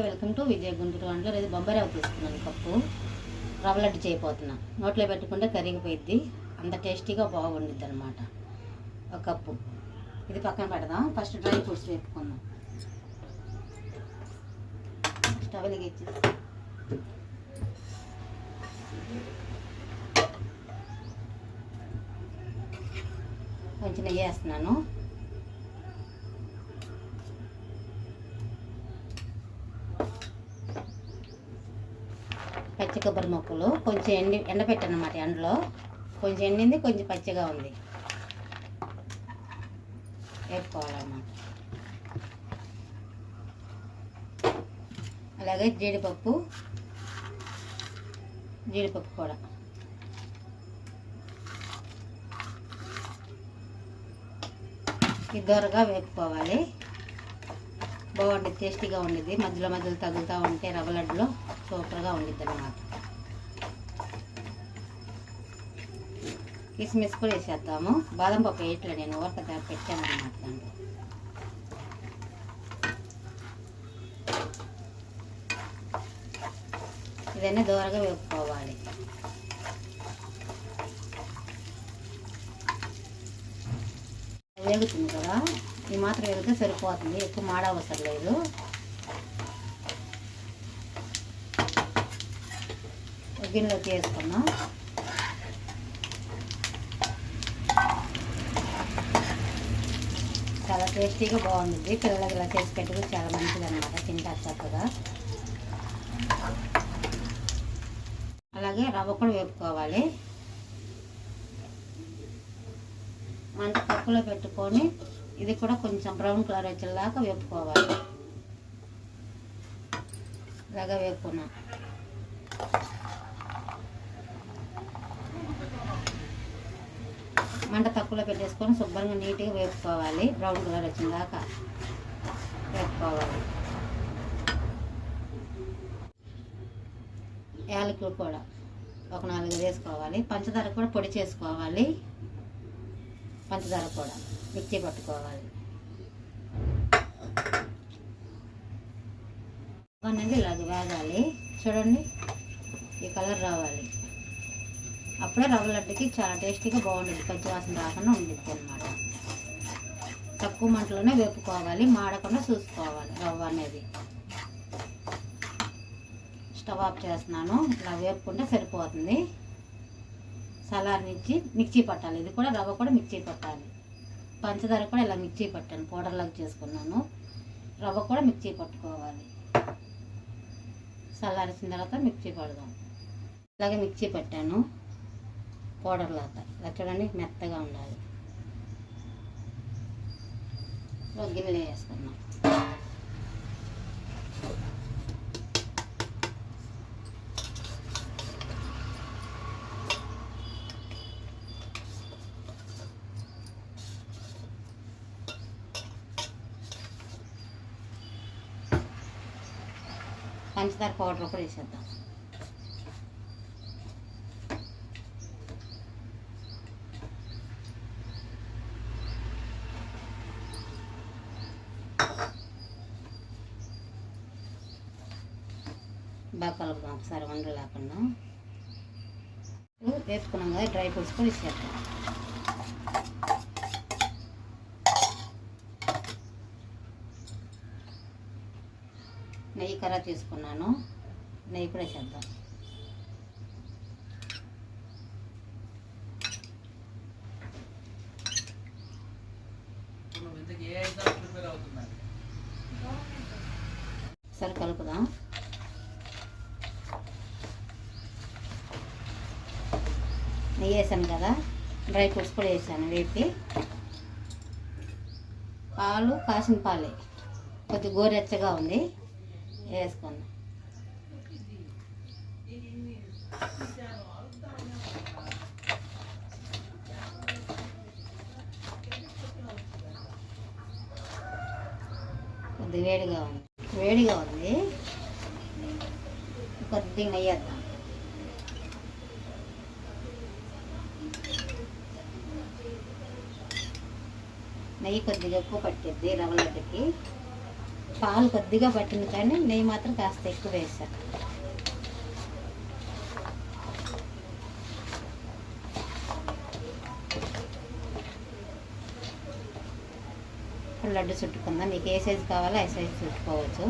Welcome to విజయ గుంటూరు వంటలో ఇది బొంబాయి తీసుకున్నాను కప్పు. రవ్వ లడ్డు చేయబోతున్నా. నోట్లో పెట్టుకుంటే కరిగిపోయిద్ది. అంత టేస్టీగా బాగుండిద్ది అనమాట ఒక కప్పు. ఇది పక్కన పెడదాం. ఫస్ట్ డ్రై ఫ్రూట్స్ వేపుకుందాం. స్టవ్ వెలిగించి కొంచెం నెయ్యి వేస్తున్నాను. పచ్చి కొబ్బరి మొక్కలు కొంచెం ఎండి ఎండబెట్టాను అన్నమాట ఎండలో. కొంచెం ఎండింది కొంచెం పచ్చిగా ఉంది. వేసుకోవాలన్నమాట అలాగే జీడిపప్పు జీడిపప్పు కూడా. ఇది దొరగా వేపుకోవాలి. బాగుంటుంది టేస్టీగా ఉండేది మధ్యలో మధ్యలో తగులుతూ ఉంటే రవ్వ లడ్డులో సూపర్గా ఉండిద్ది అనమాట కిస్మిస్ కూడా వేసేద్దాము. బాదం పప్పు వేయట్లే నేను ఊరక పెట్టాను అనమాట దాంట్లో ఇదన్నీ దూరంగా వేపుకోవాలి. వేగుతుంది కదా ఈ మాత్రం వేగితే సరిపోతుంది. ఎక్కువ మాడ అవసరం లేదు. గిన్నెలోకి వేసుకున్నాం చాలా టేస్టీగా బాగుంది పిల్లలకి ఇలా చేసి పెట్టుకుని చాలా మంచిది అనమాట తింటారు చక్కగా అలాగే రవ్వ కూడా వేపుకోవాలి. మంట తక్కువలో పెట్టుకొని ఇది కూడా కొంచెం బ్రౌన్ కలర్ వచ్చేలాగా వేపుకోవాలి. ఇలాగా వేపుకున్నాం. మంట తక్కువలో పెట్టేసుకొని శుభ్రంగా నీట్గా వేపుకోవాలి. బ్రౌన్ కలర్ వచ్చిందాక వేపుకోవాలి. యాలకులు కూడా ఒక నాలుగు వేసుకోవాలి. పంచదార కూడా పొడి చేసుకోవాలి. పంచదార కూడా మిక్సీ పట్టుకోవాలి. అనేది ఇలాగ వేగాలి. చూడండి ఈ కలర్ రావాలి. అప్పుడే రవ్వ లడ్డుకి చాలా టేస్టీగా బాగుంటుంది పచ్చి వాసన రాకుండా ఉండిద్ది అనమాట తక్కువ మంటలోనే వేపుకోవాలి మాడకుండా చూసుకోవాలి రవ్వ అనేది. స్టవ్ ఆఫ్ చేస్తున్నాను. ఇలా వేపుకుంటే సరిపోతుంది. సలార్నిచ్చి మిక్సీ పట్టాలి. ఇది కూడా రవ్వ కూడా మిక్సీ పట్టాలి. పంచదార కూడా ఇలా మిక్సీ పట్టాను. పౌడర్లాగా చేసుకున్నాను. రవ్వ కూడా మిక్సీ పట్టుకోవాలి. చల్లారిసిన తర్వాత మిక్సీ పడదాం. ఇలాగే మిక్సీ పట్టాను. పౌడర్ లాగా ఇలా చూడండి మెత్తగా ఉండాలి. ఒక వేసుకున్నాం పంచదార పౌడర్ కూడా వేసేద్దాం. బాగా కలుపుదాం ఒకసారి వండలు లేకుండా వేసుకున్నాం కదా డ్రై ఫ్రూట్స్ కూడా ఇచ్చేద్దాం నెయ్యి కర్ర తీసుకున్నాను. నెయ్యి కూడా చేద్దాం. సరే కలుపుదాం. వేసాను కదా. డ్రై ఫ్రూట్స్ కూడా వేసాను వేపి. పాలు కాసిన పాలే. కొద్దిగా గోరెచ్చగా ఉంది. వేసుకున్నాను కొద్దిగా వేడిగా ఉంది. వేడిగా ఉంది. కొద్దిగా నెయ్యి నెయ్యి కొద్దిగా ఎక్కువ పట్టిద్ది రవ్వ లడ్డుకి. పాలు కొద్దిగా పట్టింది కానీ నెయ్యి మాత్రం కాస్త ఎక్కువ వేసాను లడ్డు చుట్టుకుందాం. మీకు ఏ సైజు కావాలో ఆ సైజు చుట్టుకోవచ్చు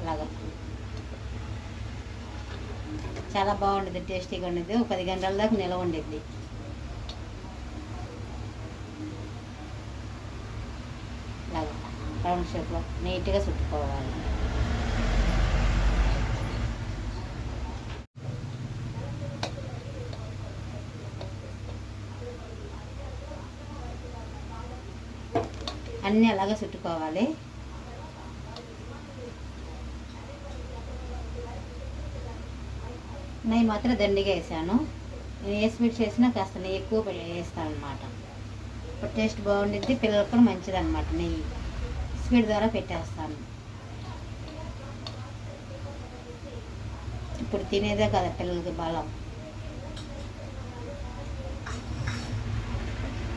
అలాగా చాలా బాగుండేది టేస్టీగా ఉండేది. ఒక పది గంటల దాకా నిలవ ఉండేది. రౌండ్ షేప్లో నీట్గా చుట్టుకోవాలి. అన్నీ అలాగే చుట్టుకోవాలి. నెయ్యి మాత్రం దండిగా వేసాను. నేను ఏ స్వీట్ చేసినా కాస్త నెయ్యి ఎక్కువ వేస్తాను అనమాట ఇప్పుడు టేస్ట్ బాగుండిద్ది పిల్లలకు కూడా మంచిది అనమాట నెయ్యి. స్వీట్ ద్వారా పెట్టేస్తాను. ఇప్పుడు తినేదే కదా పిల్లలకి బలం.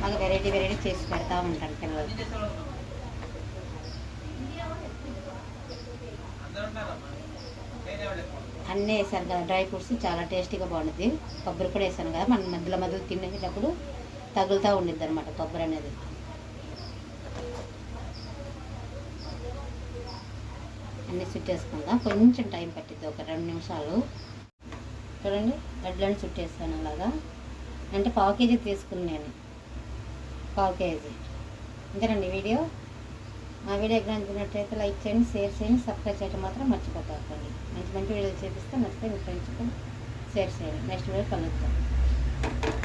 మాకు వెరైటీ వెరైటీ చేసి పెడతా ఉంటాను పిల్లలకి అన్నీ వేసాను కదా డ్రై ఫ్రూట్స్ చాలా టేస్టీగా బాగుంటుంది కొబ్బరి కూడా వేసాను కదా మన మధ్యలో మధ్యలో తినేటప్పుడు తగులుతూ ఉండిద్ది అనమాట కొబ్బరి అనేది. అన్నీ చుట్టేసుకుందాం. కొంచెం టైం పట్టిద్ది ఒక రెండు నిమిషాలు. చూడండి లడ్లను చుట్టేస్తాను అలాగా. అంటే పావు కేజీ తీసుకుని నేను. పావు కేజీ. అంతేనండి వీడియో? మా వీడియో ఎక్కడ నచ్చినట్లయితే లైక్ చేయండి షేర్ చేయండి సబ్స్క్రైబ్ చేయడం మాత్రం మర్చిపోతాకండి. మంచి మంచి వీడియోలు చేపిస్తే నచ్చితే మీ ఫ్రెండ్స్కి షేర్ చేయండి. Next video కలుగుతాం